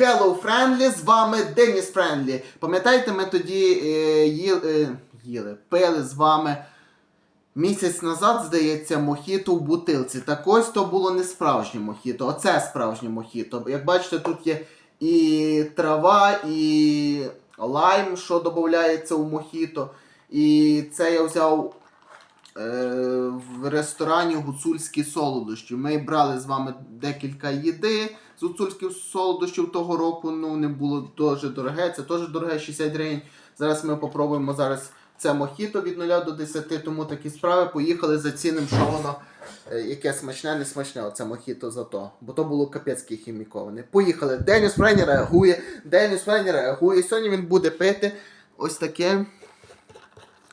Hello Friendly, з вами Деніс Френдлі. Пам'ятаєте, ми тоді е, їли, е, їли, пили з вами місяць назад, здається, мохіто в бутилці. Так ось то було не справжнє мохіто, оце справжнє мохіто. Як бачите, тут є і трава, і лайм, що додається у мохіто. І це я взяв е, в ресторані гуцульські солодощі. Ми брали з вами декілька їди гуцульських солодощів того року. Ну, не було дуже дороге. Це теж дороге 60 гривень. Зараз ми попробуємо зараз це мохіто від 0 до 10, тому такі справи. Поїхали зацінимо, що воно е, яке смачне, не смачне. Оце мохіто за то. Бо то було капецьке хіміковане. Поїхали. Деніс Френі реагує. Деніс Френі реагує. Сьогодні він буде пити ось таке.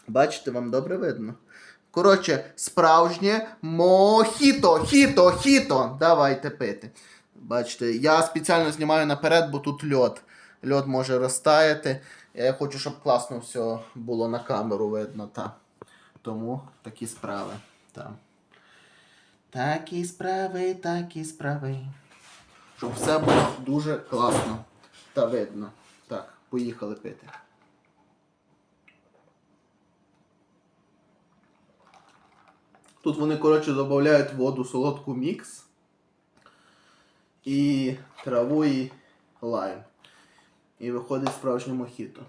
Бачите, вам добре видно. Коротше, справжнє мохіто, хіто, хіто. Давайте пити. Бачите, я спеціально знімаю наперед, бо тут льод. Льод може розтаяти. Я хочу, щоб класно все було на камеру видно. Та. Тому такі справи. Та. Такі справи, такі справи. Щоб все було дуже класно та видно. Так, поїхали пити. Тут вони, коротше, додають воду солодку мікс і траву і лайм. І виходить справжнє мохіто.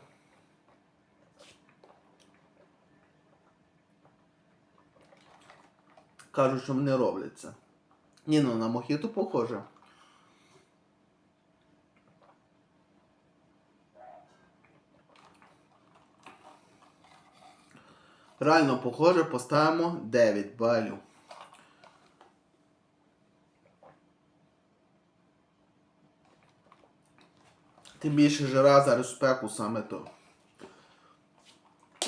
Кажуть, що вони роблять це. Ні, ну на мохіто похоже. Реально похоже, поставимо 9 балів. Тим більше жара зараз спеку саме то.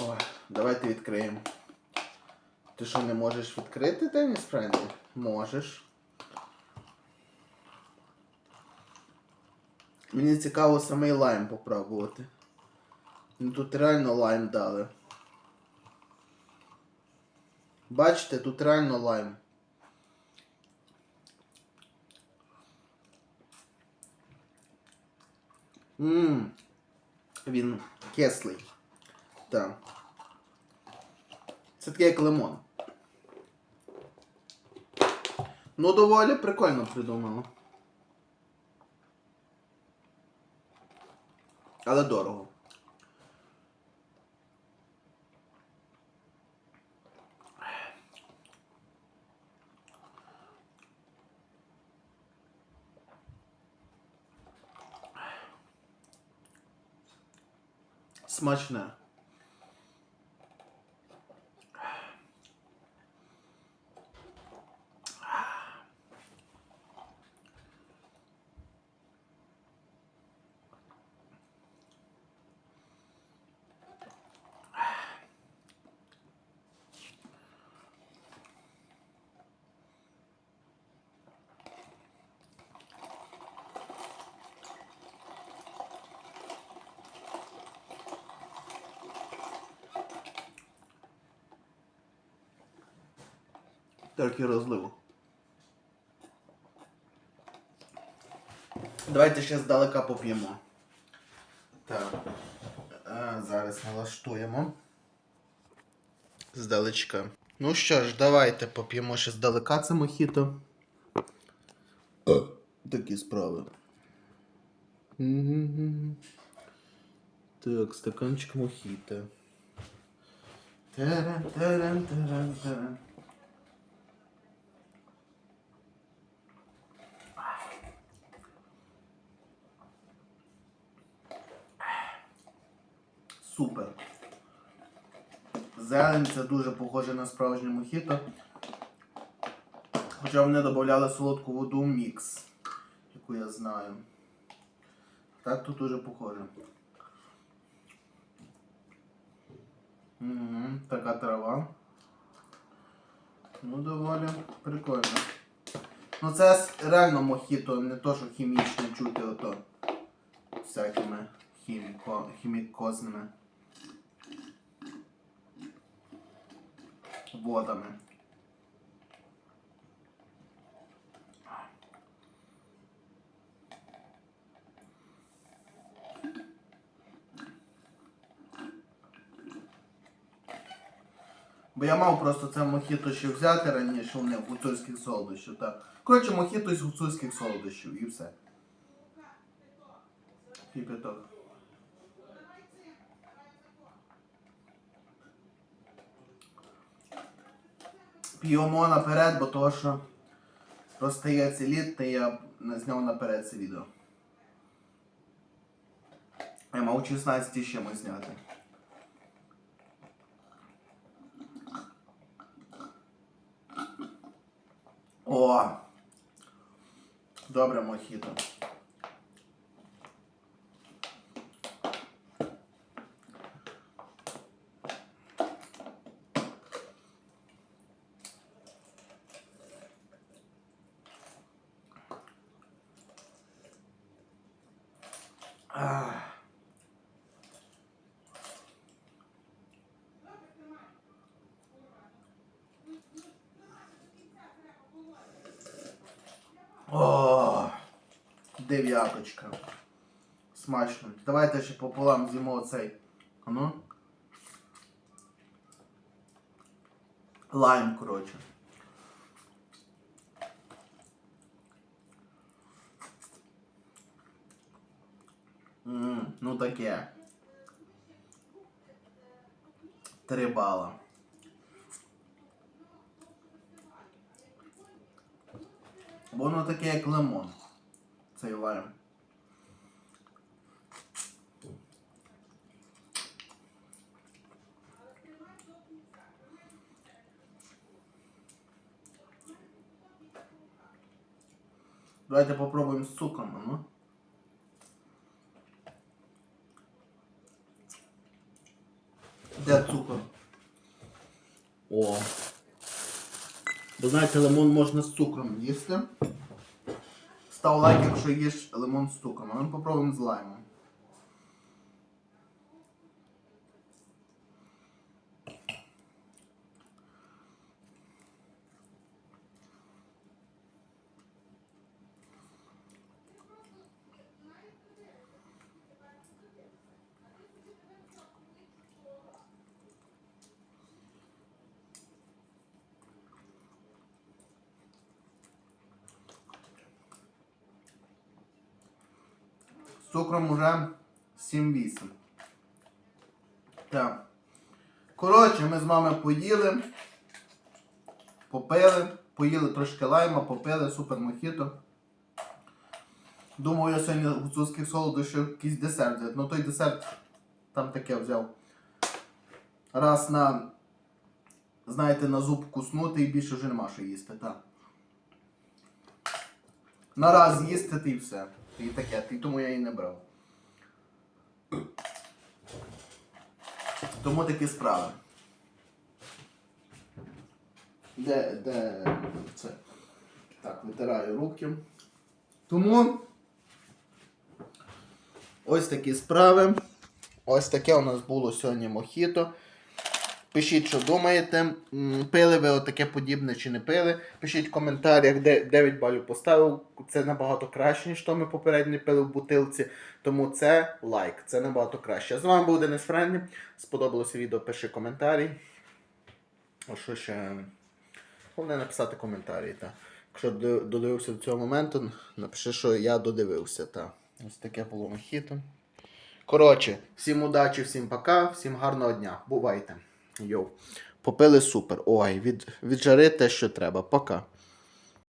Ой, давайте відкриємо. Ти що не можеш відкрити Деніс Френдлі? Можеш. Мені цікаво самий лайм попробувати. Ну тут реально лайм дали. Бачите, тут реально лайм. Ммм. Він кислий. Так. Це таке як лимон. Ну, доволі прикольно придумано. Але дорого. Смачне. Так і розливу. Давайте ще здалека поп'ємо. Так. А, зараз налаштуємо. Здалечка. Ну що ж, давайте поп'ємо ще здалека це мохіто. Такі справи. Так, стаканчик мохіто. Таран, Супер. Зелень це дуже похоже на справжнє мохіто. Хоча вони додавали солодку воду мікс, яку я знаю. Так тут дуже похоже. Угу, така трава. Ну, доволі прикольно. Ну це реально мохіто, не то, що хімічне чути ото всякими хіміко, хімікозними Вот водами. Бо я мав просто це мохіто ще взяти раніше у мене гуцульських солодощів. так. Коротше, мохіто з гуцульських солодощів і все. Кипяток. П'ємо наперед, бо того, що розстається лід, та я зняв наперед це відео. Я мав 16 ще ми зняти. О! Добре, мохіто. Ах. О, дев'яточка. Смачно. Давайте ще пополам з'їмо оцей. А ну. Лайм, коротше. Ну таке. Три бала. Воно таке як лимон. Цей лайм. Давайте попробуємо з цукром, а ну. Де цукор? О. Бо знаєте, лимон можна з цукром їсти. Став лайк, якщо їш лимон з цукром. А ми попробуємо з лаймом. З цукром уже 7-8. Так. Коротше, ми з вами поїли. Попили. Поїли трошки лайма, попили, супер мохіто. Думав, я сьогодні гуцульських солодощів якийсь десерт взяти. Ну той десерт там таке взяв. Раз на, знаєте, на зуб куснути і більше вже нема що їсти, так. На раз їсти і все. І таке, і тому я її не брав. Тому такі справи. Де, де це? Так, витираю руки. Тому ось такі справи. Ось таке у нас було сьогодні мохіто. Пишіть, що думаєте. Пили ви отаке подібне чи не пили. Пишіть в коментарях, де 9 балів поставив. Це набагато краще, ніж то ми попередньо пили в бутилці. Тому це лайк, це набагато краще. З вами був Денис Френлі. Сподобалося відео, пиши коментарі. А що ще? Головне написати коментарі. Та. Якщо до- додивився до цього моменту, напиши, що я додивився. Та. Ось таке було мохіто. Коротше, всім удачі, всім пока, всім гарного дня. Бувайте. Йоу. Попили супер. Ой, від, віджари те, що треба. Пока.